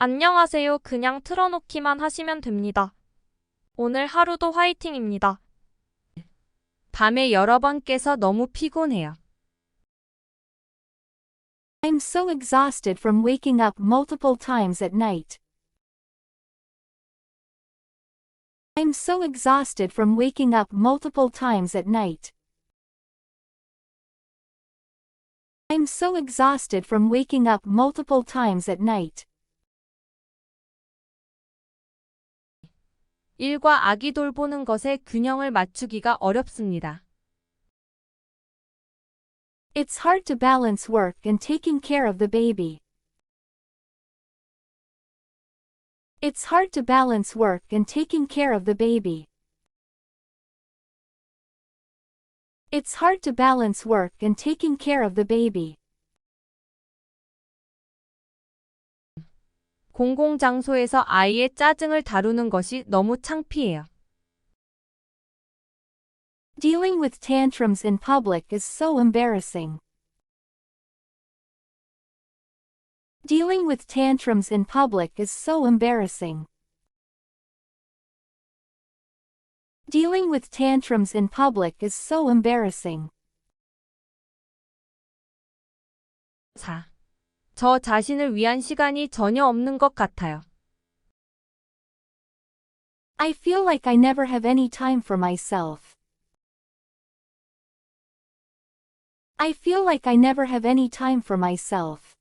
안녕하세요. 그냥 틀어놓기만 하시면 됩니다. 오늘 하루도 화이팅입니다. 밤에 여러 번 깨서 너무 피곤해요. I'm so exhausted from waking up multiple times at night. I'm so exhausted from waking up multiple times at night. I'm so exhausted from waking up multiple times at night. 일과 아기 돌보는 것에 균형을 맞추기가 어렵습니다. It's hard to balance work and taking care of the baby. It's hard to balance work and taking care of the baby. It's hard to balance work and taking care of the baby. 공공장소에서 아이의 짜증을 다루는 것이 너무 창피해요. Dealing with tantrums in public is so embarrassing. Dealing with tantrums in public is so embarrassing. Dealing with tantrums in public is so embarrassing. 4. 저 자신을 위한 시간이 전혀 없는 것 같아요. I feel like I never have any time for myself. I feel like I never have any time for myself.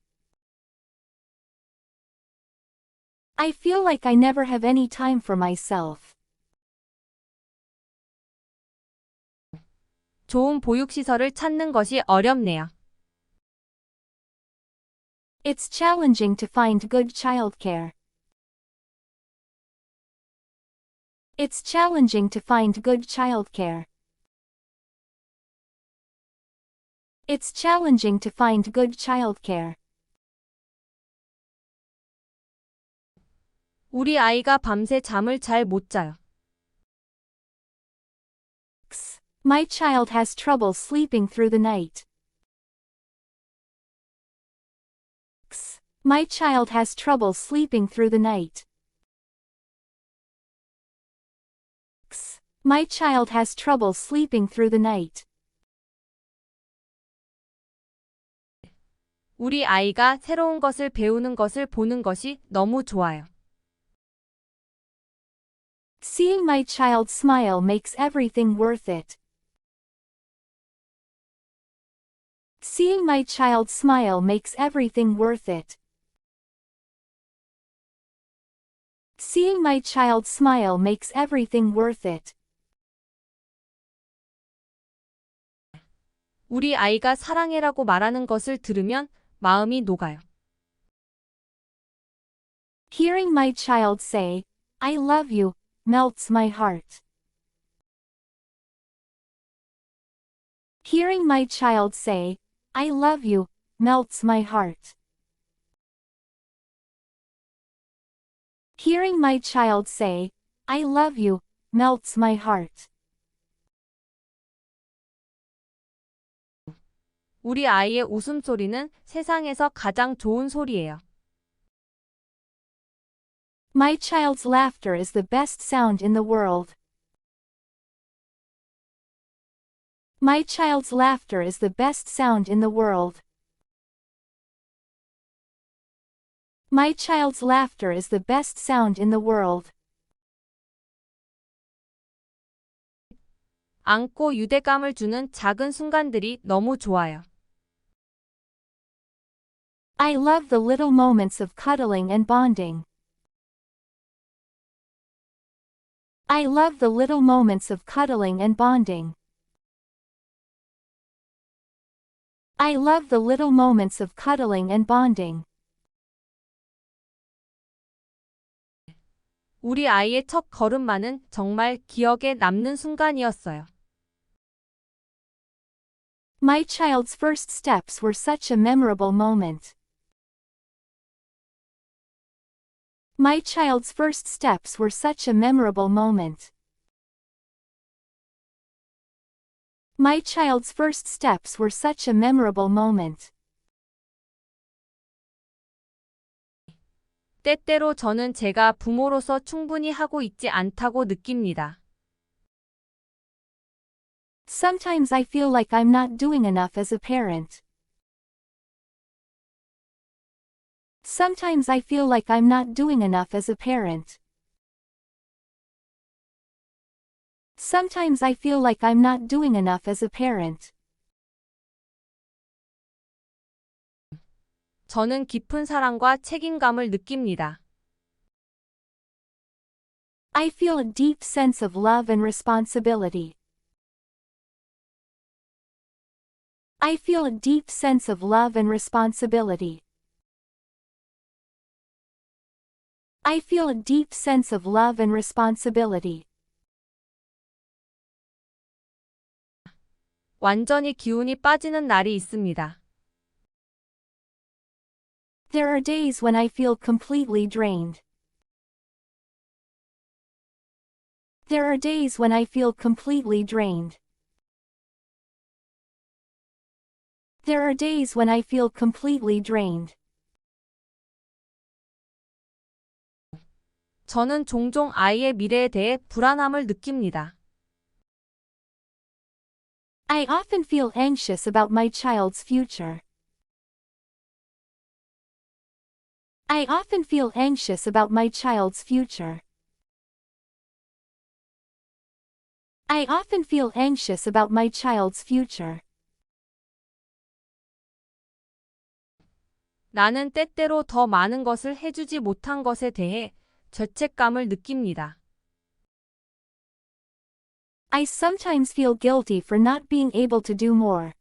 I feel like I never have any time for myself. 좋은 보육시설을 찾는 것이 어렵네요. It's challenging to find good childcare. It's challenging to find good childcare. It's challenging to find good childcare. 우리 아이가 밤새 잠을 잘 못 자요. X. My child has trouble sleeping through the night. My child has trouble sleeping through the night. X. My child has trouble sleeping through the night. 우리 아이가 새로운 것을 배우는 것을 보는 것이 너무 좋아요. Seeing my child smile makes everything worth it. Seeing my child smile makes everything worth it. Seeing my child smile makes everything worth it. 우리 아이가 사랑해라고 말하는 것을 들으면 마음이 녹아요. Hearing my child say, I love you, melts my heart. Hearing my child say, I love you, melts my heart. Hearing my child say, I love you, melts my heart. 우리 아이의 웃음소리는 세상에서 가장 좋은 소리예요. My child's laughter is the best sound in the world. My child's laughter is the best sound in the world. My child's laughter is the best sound in the world. 안고 유대감을 주는 작은 순간들이 너무 좋아요. I love the little moments of cuddling and bonding. I love the little moments of cuddling and bonding. I love the little moments of cuddling and bonding. 우리 아이의 첫 걸음마는 정말 기억에 남는 순간이었어요. My child's first steps were such a memorable moment. My child's first steps were such a memorable moment. My child's first steps were such a memorable moment. 때때로 저는 제가 부모로서 충분히 하고 있지 않다고 느낍니다. Sometimes I feel like I'm not doing enough as a parent. Sometimes I feel like I'm not doing enough as a parent. Sometimes I feel like I'm not doing enough as a parent. 저는 깊은 사랑과 책임감을 느낍니다. I feel a deep sense of love and responsibility. I feel a deep sense of love and responsibility. I feel a deep sense of love and responsibility. 완전히 기운이 빠지는 날이 있습니다. There are days when I feel completely drained. There are days when I feel completely drained. There are days when I feel completely drained. 저는 종종 아이의 미래에 대해 불안함을 느낍니다. I often feel anxious about my child's future. I often feel anxious about my child's future. I often feel anxious about my child's future. 나는 때때로 더 많은 것을 해주지 못한 것에 대해 죄책감을 느낍니다. I sometimes feel guilty for not being able to do more.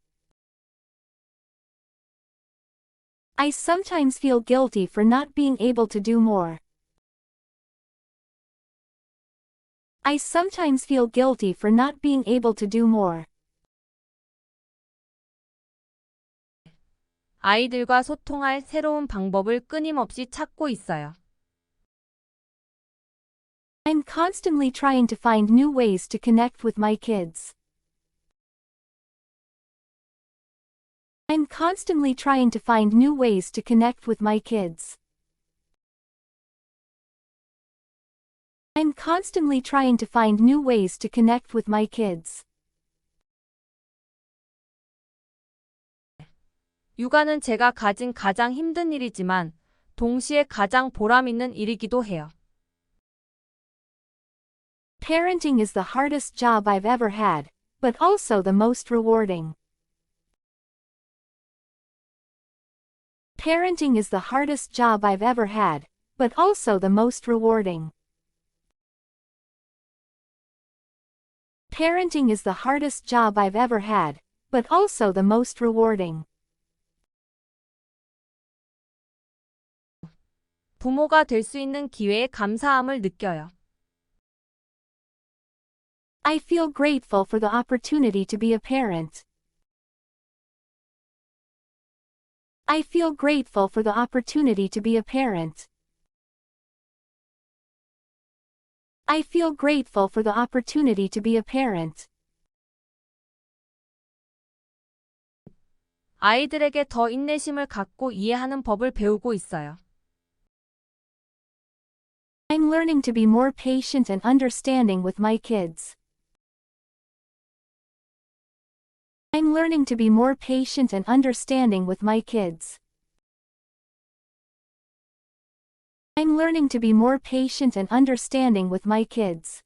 I sometimes feel guilty for not being able to do more. I sometimes feel guilty for not being able to do more. 아이들과 소통할 새로운 방법을 끊임없이 찾고 있어요. I'm constantly trying to find new ways to connect with my kids. I'm constantly trying to find new ways to connect with my kids. I'm constantly trying to find new ways to connect with my kids. 육아는 제가 가진 가장 힘든 일이지만 동시에 가장 보람있는 일이기도 해요. Parenting is the hardest job I've ever had, but also the most rewarding. Parenting is the hardest job I've ever had, but also the most rewarding. Parenting is the hardest job I've ever had, but also the most rewarding. 부모가 될 수 있는 기회에 감사함을 느껴요. I feel grateful for the opportunity to be a parent. I feel grateful for the opportunity to be a parent. I feel grateful for the opportunity to be a parent. 아이들에게 더 인내심을 갖고 이해하는 법을 배우고 있어요. I'm learning to be more patient and understanding with my kids. I'm learning to be more patient and understanding with my kids. I'm learning to be more patient and understanding with my kids.